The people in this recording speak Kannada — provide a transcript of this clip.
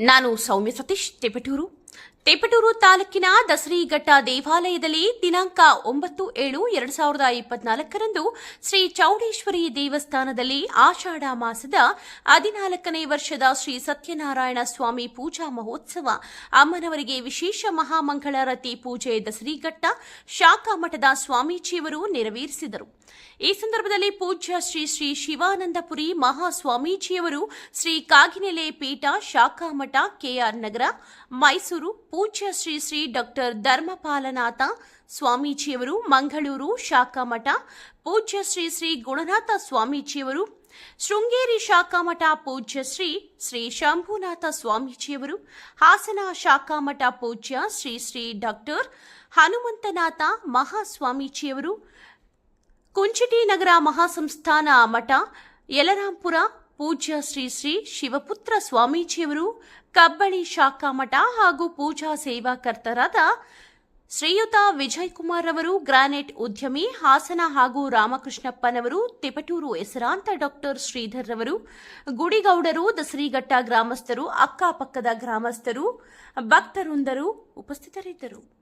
ನಾನು ಸೌಮ್ಯ ಸತೀಶ್ ತೆಪಟೂರು. ತೆಪಟೂರು ತಾಲೂಕಿನ ದಸರಿಘಟ್ಟ ದೇವಾಲಯದಲ್ಲಿ ದಿನಾಂಕ ಒಂಬತ್ತು ಏಳು ಎರಡು ಸಾವಿರದ ಇಪ್ಪತ್ನಾಲ್ಕರಂದು ಶ್ರೀ ಚೌಡೇಶ್ವರಿ ದೇವಸ್ಥಾನದಲ್ಲಿ ಆಷಾಢ ಮಾಸದ ಹದಿನಾಲ್ಕನೇ ವರ್ಷದ ಶ್ರೀ ಸತ್ಯನಾರಾಯಣ ಸ್ವಾಮಿ ಪೂಜಾ ಮಹೋತ್ಸವ. ಅಮ್ಮನವರಿಗೆ ವಿಶೇಷ ಮಹಾಮಂಗಳಾರತಿ ಪೂಜೆ ದಸರಿಘಟ್ಟ ಶಾಖಾ ಮಠದ ಸ್ವಾಮೀಜಿಯವರು ನೆರವೇರಿಸಿದರು. ಈ ಸಂದರ್ಭದಲ್ಲಿ ಪೂಜ್ಯ ಶ್ರೀ ಶ್ರೀ ಶಿವಾನಂದಪುರಿ ಮಹಾಸ್ವಾಮೀಜಿಯವರು ಶ್ರೀ ಕಾಗಿನೆಲೆ ಪೀಠ ಶಾಖಾ ಮಠ ಕೆಆರ್ ನಗರ, ಮೈಸೂರು ಪೂಜ್ಯ ಶ್ರೀ ಶ್ರೀ ಡಾಕ್ಟರ್ ಧರ್ಮಪಾಲನಾಥ ಸ್ವಾಮೀಜಿಯವರು ಮಂಗಳೂರು ಶಾಖಾ ಮಠ ಪೂಜ್ಯ ಶ್ರೀ ಶ್ರೀ ಗುಣನಾಥ ಸ್ವಾಮೀಜಿಯವರು ಶೃಂಗೇರಿ ಶಾಖಾ ಮಠ ಪೂಜ್ಯ ಶ್ರೀ ಶ್ರೀ ಶಂಭುನಾಥ ಸ್ವಾಮೀಜಿಯವರು ಹಾಸನ ಶಾಖಾ ಮಠ ಪೂಜ್ಯ ಶ್ರೀ ಶ್ರೀ ಡಾಕ್ಟರ್ ಹನುಮಂತನಾಥ ಮಹಾಸ್ವಾಮೀಜಿಯವರು ಕುಂಚಿಟಿ ನಗರ ಮಹಾಸಂಸ್ಥಾನ ಮಠ ಯಲರಾಂಪುರ ಪೂಜ್ಯ ಶ್ರೀ ಶ್ರೀ ಶಿವಪುತ್ರ ಸ್ವಾಮೀಜಿಯವರು ಕಬ್ಬಳಿ ಶಾಖಾ ಮಠ ಹಾಗೂ ಪೂಜಾ ಸೇವಾಕರ್ತರಾದ ಶ್ರೀಯುತ ವಿಜಯ್ ಕುಮಾರ್ ಅವರು, ಗ್ರಾನೈಟ್ ಉದ್ಯಮಿ ಹಾಸನ ಹಾಗೂ ರಾಮಕೃಷ್ಣಪ್ಪನವರು, ತಿಪಟೂರು ಹೆಸರಾಂತ ಡಾಕ್ಟರ್ ಶ್ರೀಧರ್ ರವರು, ಗುಡಿಗೌಡರು, ದಸರಿಘಟ್ಟ ಗ್ರಾಮಸ್ಥರು, ಅಕ್ಕಪಕ್ಕದ ಗ್ರಾಮಸ್ಥರು ಭಕ್ತರುಂದರು ಉಪಸ್ಥಿತರಿದ್ದರು.